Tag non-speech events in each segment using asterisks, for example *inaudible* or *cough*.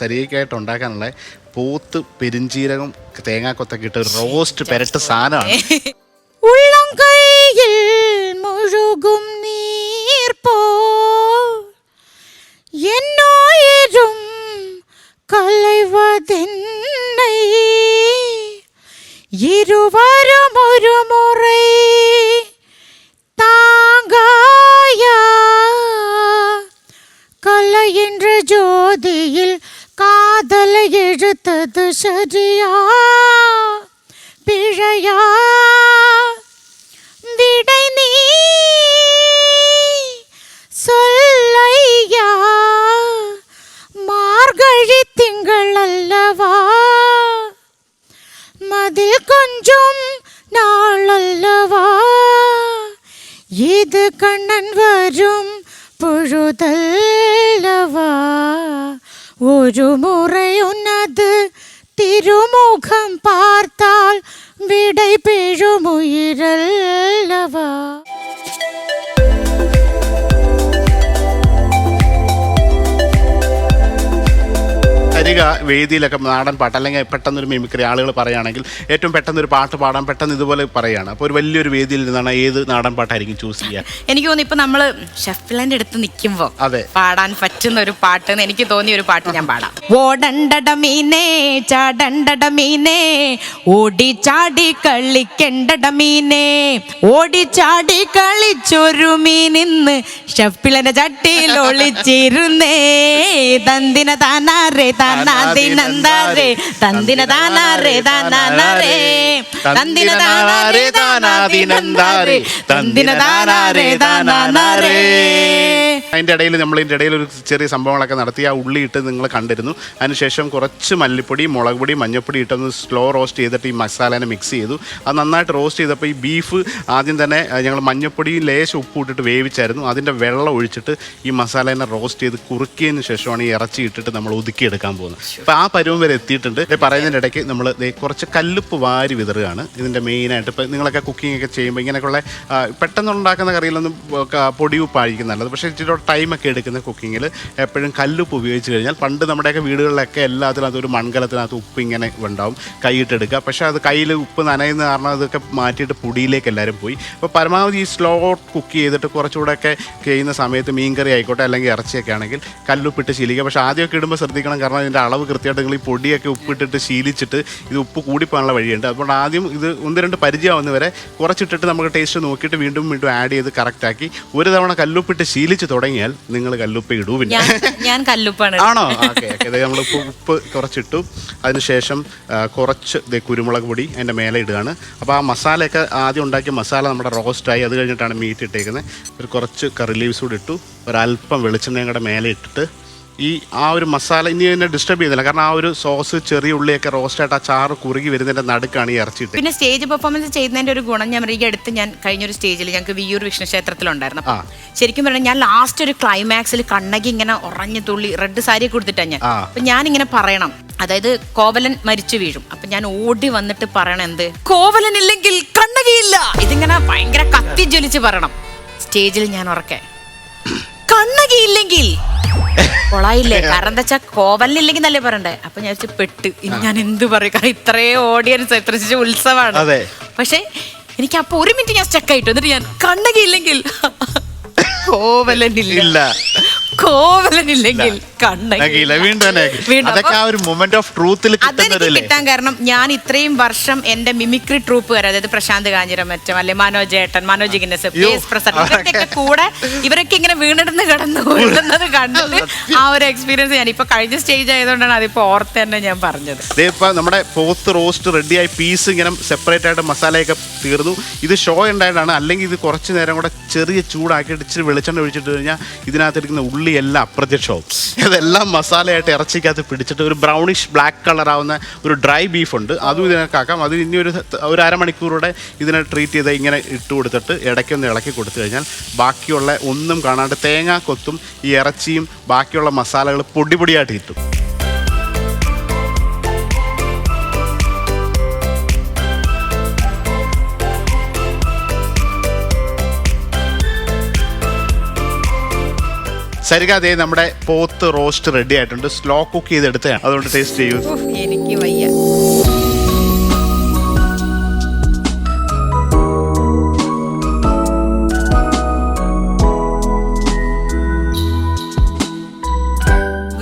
ശരിയായിട്ട് ഉണ്ടാക്കാനുള്ള പോത്ത് പെരിഞ്ചീരകം തേങ്ങാക്കൊത്തൊക്കെ ഇട്ട് റോസ്റ്റ് പെരട്ട് സാധനമാണ്. *laughs* ഉള്ളം കൈയിൽ മുഴുകും നീർപ്പോ എന്നോയിരും കലൈവതെന്നൈ. ഇരുവരും ഒരു മുറൈ காதல் எழுத்தது சரியா? பிழையா? விடை நீ சொல்லையா? மார்கழி திங்கள் அல்லவா? மதில் கொஞ்சம் நாள் அல்லவா? இது கண்ணன் வரும் பொழுதல்லவா ഒരു മുറയുനത് തിരുമുഖം പാർത്താൽ വിടൈ പിഴുമുയിരല്ലവാ. വരിക വേദിയിലൊക്കെ നാടൻ പാട്ട് അല്ലെങ്കിൽ പെട്ടെന്നൊരു മിമിക്രി ആളുകൾ പറയുകയാണെങ്കിൽ ഏറ്റവും പെട്ടെന്നൊരു പാട്ട് പാടാൻ പെട്ടെന്ന് ഇതുപോലെ പറയുകയാണ്. അപ്പോൾ ഒരു വലിയൊരു വേദിയിൽ നിന്നാണ് ഏത് നാടൻ പാട്ടായിരിക്കും ചൂസ് ചെയ്യുക. എനിക്ക് തോന്നി ഇപ്പം നമ്മൾ ഷെഫ്ലന്റെ അടുത്ത് നിൽക്കുമ്പോൾ അതെ. പാടാൻ പറ്റുന്ന ഒരു പാട്ട് എന്ന് എനിക്ക് തോന്നിയ ഒരു പാട്ട് ഞാൻ പാടാം. ഓടണ്ടടമീനേ ചാടണ്ടടമീനേ ഓടി ചാടി കളിക്കണ്ടടമീനേ ഓടി ചാടി കളിച്ചൊരു മീനിന്ന് ഷഫ്പിളന്റെ ചട്ടിയിൽ *laughs* ഒളിച്ചിരുന്നേ തന്തിന താനാറേ താ താനാദിനന്താരേ തന്തിന താനാറേ താനാരേ തന്തിന താനാരേ താനാദിനന്താരേ തന്തിന താനാരേ താനാരേ അതിന്റെ ഇടയിൽ നമ്മൾ ഇതിന്റെ ഇടയിൽ ഒരു ചെറിയ സംഭവങ്ങളൊക്കെ നടത്തി ആ ഉള്ളി ഇട്ട് നിങ്ങൾ കണ്ടിരുന്നു. അതിനുശേഷം കുറച്ച് മല്ലിപ്പൊടി മുളക് പൊടി മഞ്ഞപ്പൊടി ഇട്ടൊന്ന് സ്ലോ റോസ്റ്റ് ചെയ്തിട്ട് ഈ മസാലനെ മിക്സ് ചെയ്തു. അത് നന്നായിട്ട് റോസ്റ്റ് ചെയ്തപ്പോൾ ഈ ബീഫ് ആദ്യം തന്നെ ഞങ്ങൾ മഞ്ഞൾപ്പൊടി ലേശം ഉപ്പ് ഇട്ടിട്ട് വേവിച്ചായിരുന്നു. അതിന്റെ വെള്ളം ഒഴിച്ചിട്ട് ഈ മസാലേനെ റോസ്റ്റ് ചെയ്ത് കുറുക്കിയതിന് ശേഷമാണ് ഈ ഇറച്ചി ഇട്ടിട്ട് നമ്മൾ ഒതുക്കിയെടുക്കാൻ പോകുന്നത്. അപ്പോൾ ആ പരുവം വരെ എത്തിയിട്ടുണ്ട്. പറയുന്നതിന്റെ ഇടയ്ക്ക് നമ്മൾ കുറച്ച് കല്ലുപ്പ് വാരി വിതറുകയാണ്. ഇതിന്റെ മെയിനായിട്ട് ഇപ്പോൾ നിങ്ങളൊക്കെ കുക്കിംഗ് ഒക്കെ ചെയ്യുമ്പോൾ ഇങ്ങനെയൊക്കെയുള്ള പെട്ടെന്നുണ്ടാക്കുന്ന കറിയിലൊന്നും ക- പൊടി ഉപ്പായിരിക്കും നല്ലത്. പക്ഷേ ഇച്ചിരി ടൈമൊക്കെ എടുക്കുന്ന കുക്കിങ്ങിൽ എപ്പോഴും കല്ലുപ്പ് ഉപയോഗിച്ച് കഴിഞ്ഞാൽ പണ്ട് നമ്മുടെയൊക്കെ വീടുകളിലൊക്കെ എല്ലാത്തിനും ഒരു മൺകലത്തിനകത്ത് ഉപ്പ് ഇങ്ങനെ ഉണ്ടാവും കൈയിട്ടെടുക്കുക. പക്ഷേ അത് കയ്യിൽ ഉപ്പ് നനയുന്ന കാരണം അതൊക്കെ മാറ്റിയിട്ട് പൊടിയിലേക്ക് എല്ലാവരും പോയി. അപ്പോൾ പരമാവധി ഈ സ്ലോ കുക്ക് ചെയ്തിട്ട് കുറച്ചുകൂടെയൊക്കെ ചെയ്യുന്ന സമയത്ത് മീൻകറി ആയിക്കോട്ടെ അല്ലെങ്കിൽ ഇറച്ചിയൊക്കെ ആണെങ്കിൽ കല്ലുപ്പിട്ട് ശീലിക്കുക. പക്ഷേ ആദ്യമൊക്കെ ഇടുമ്പോൾ ശ്രദ്ധിക്കണം കാരണം ഇതിന്റെ അളവ് കൃത്യമായിട്ട് നിങ്ങൾ ഈ പൊടിയൊക്കെ ഉപ്പിട്ടിട്ട് ശീലിച്ചിട്ട് ഇത് ഉപ്പ് കൂടിപ്പോകാനുള്ള വഴിയുണ്ട്. അതുകൊണ്ട് ആദ്യം ഇത് ഒന്ന് രണ്ട് പരിചയമാവുന്നവരെ കുറച്ചിട്ടിട്ട് നമുക്ക് ടേസ്റ്റ് നോക്കിയിട്ട് വീണ്ടും വീണ്ടും ആഡ് ചെയ്ത് കറക്റ്റാക്കി ഒരു തവണ കല്ലുപ്പിട്ട് ശീലിച്ച് തുടങ്ങിയാൽ നിങ്ങൾ കല്ലുപ്പ് ഇടൂ പിന്നെ. ഞാൻ കല്ലുപ്പാണ് ആണോ? ഓക്കെ നമ്മൾ ഉപ്പ് കുറച്ചിട്ടു. അതിനുശേഷം കുറച്ച് കുരുമുളക് പൊടി അതിന്റെ മേലെ ഇടുകയാണ്. അപ്പോൾ ആ മസാലയൊക്കെ ആദ്യം ഉണ്ടാക്കിയ മസാല നമ്മുടെ റോസ്റ്റായി. അത് കഴിഞ്ഞിട്ടാണ് മീറ്റ് ഇട്ടേക്കുന്നത്. ഒരു കുറച്ച് കറി ലീവ്സ് കൂടി ഇട്ടു. ഒരല്പം വെളിച്ചെണ്ണയും കൂടെ മേലെ ഇട്ടിട്ട് ഈ ആ ഒരു മസാല ഇനി എന്നെ ഡിസ്റ്റർബ് ചെയ്യുന്നില്ല. കാരണം ആ ഒരു സോസ് ചെറിയ ഉള്ളിയൊക്കെ റോസ്റ്റായിട്ട് ആ ചാറ് കുറുകി വരുന്നതിന്റെ നടുക്കാണ് ഈ ഇറച്ചി ഇട്ടത്. പിന്നെ സ്റ്റേജ് പെർഫോമൻസ് ചെയ്യുന്നതിന്റെ ഒരു ഗുണം ഞാൻ ഈ അടുത്ത് ഞാൻ കഴിഞ്ഞൊരു സ്റ്റേജിൽ ഞങ്ങൾക്ക് വിയൂർ വിഷ്ണു ക്ഷേത്രത്തിലുണ്ടായിരുന്നു അപ്പൊ ശരിക്കും പറഞ്ഞാൽ ഞാൻ ലാസ്റ്റ് ഒരു ക്ലൈമാക്സിൽ കണ്ണകി ഇങ്ങനെ ഉറഞ്ഞു തുള്ളി റെഡ് സാരി കൊടുത്തിട്ടാണ് ഞാൻ. അപ്പൊ ഞാൻ ഇങ്ങനെ പറയണം. അതായത് കോവലൻ മരിച്ചു വീഴും. അപ്പൊ ഞാൻ ഓടി വന്നിട്ട് പറയണം എന്ത്? കോവലൻ ഇല്ലെങ്കിൽ കണ്ണകിയില്ല ഇതിങ്ങനെ ഭയങ്കര കത്തി ജ്വലിച്ച് പറയണം. സ്റ്റേജിൽ ഞാൻ ഉറക്കെ. കണ്ണകിയില്ലെങ്കിൽ കൊളായില്ലേ? കാരണം എന്താ വെച്ചാൽ കോവലില്ലെങ്കിൽ നല്ലേ പറയണ്ടേ? അപ്പൊ ഞാൻ വെച്ച് പെട്ട്. ഇനി ഞാൻ എന്ത് പറയും? കാരണം ഇത്രയും ഓഡിയൻസ് എത്ര ഉത്സവമാണ്. പക്ഷെ എനിക്ക് അപ്പൊ ഒരു മിനിറ്റ് ഞാൻ സ്റ്റക്കായിട്ട് എന്നിട്ട് ഞാൻ കണ്ണകിയില്ലെങ്കിൽ *laughs* കോവലനില്ല. ഇല്ല. കോവലനില്ലെങ്കിൽ കണ്ണകി നഗിയില്ല വീണ്ടും തന്നെ വീണ്ടും. അതൊക്കെ ആ ഒരു മൊമെന്റ് ഓഫ് ട്രൂത്തിൽ അതെനിക്ക് കിട്ടാൻ കാരണം ഞാൻ ഇത്രയും വർഷം എന്റെ മിമിക്രി ട്രൂപ്പ് വരെ അതായത് പ്രശാന്ത് കാഞ്ഞിരമറ്റം അല്ലെ മനോജ് ഏട്ടൻ മനോജ് ഗിന്നസ് യ്യോ. പ്രസാദ് ഇവരുടെയൊക്കെ കൂടെ ഇവരൊക്കെ ഇങ്ങനെ വീണിടുന്ന് കിടന്ന് വീഴുന്നത് കണ്ടിട്ട് ആ ഒരു എക്സ്പീരിയൻസ് ഞാൻ. ഇപ്പൊ കഴിഞ്ഞ സ്റ്റേജ് ആയതുകൊണ്ടാണ് അതിപ്പോ ഓർത്ത് തന്നെ ഞാൻ പറഞ്ഞത്. ദേ ഇപ്പൊ നമ്മുടെ പോത്ത് റോസ്റ്റ് റെഡിയായി പീസ് ഇങ്ങനെ സെപ്പറേറ്റ് ആയിട്ട് മസാലയൊക്കെ തീർന്നു. ഇത് ഷോ ഉണ്ടായിട്ടാണ് അല്ലെങ്കിൽ ഇത് കുറച്ച് നേരം കൂടെ ചെറിയ ചൂടാക്കിയിട്ട് ഇച്ചിരി വെളിച്ചെണ്ണ ഒഴിച്ചിട്ട് കഴിഞ്ഞാൽ ഇതിനകത്തിരിക്കുന്ന ഉള്ളി എല്ലാം അപ്രത്യക്ഷവും. അതെല്ലാം മസാലയായിട്ട് ഇറച്ചിക്കകത്ത് പിടിച്ചിട്ട് ഒരു ബ്രൗണിഷ് ബ്ലാക്ക് കളർ ആവുന്ന ഒരു ഡ്രൈ ബീഫ് ഉണ്ട്. അതും ഇതിനൊക്കെ അത് ഇനി ഒരു ഒരു അരമണിക്കൂറോടെ ഇതിനെ ട്രീറ്റ് ചെയ്ത് ഇങ്ങനെ ഇട്ട് കൊടുത്തിട്ട് ഇടയ്ക്കൊന്ന് ഇളക്കി കൊടുത്തു കഴിഞ്ഞാൽ ബാക്കിയുള്ള ഒന്നും കാണാണ്ട് തേങ്ങാ കൊത്തും ഈ ഇറച്ചിയും ബാക്കിയുള്ള മസാലകൾ പൊടി പൊടിയായിട്ട് കിട്ടും. സരികാതെ നമ്മുടെ പോത്ത് റോസ്റ്റ് റെഡി ആയിട്ടുണ്ട്. സ്ലോ കുക്ക് ചെയ്തെടുത്തതാണ് അതുകൊണ്ട് ടേസ്റ്റ് ചെയ്യൂ. എനിക്ക് വയ്യ.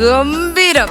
ഗംഭീരം.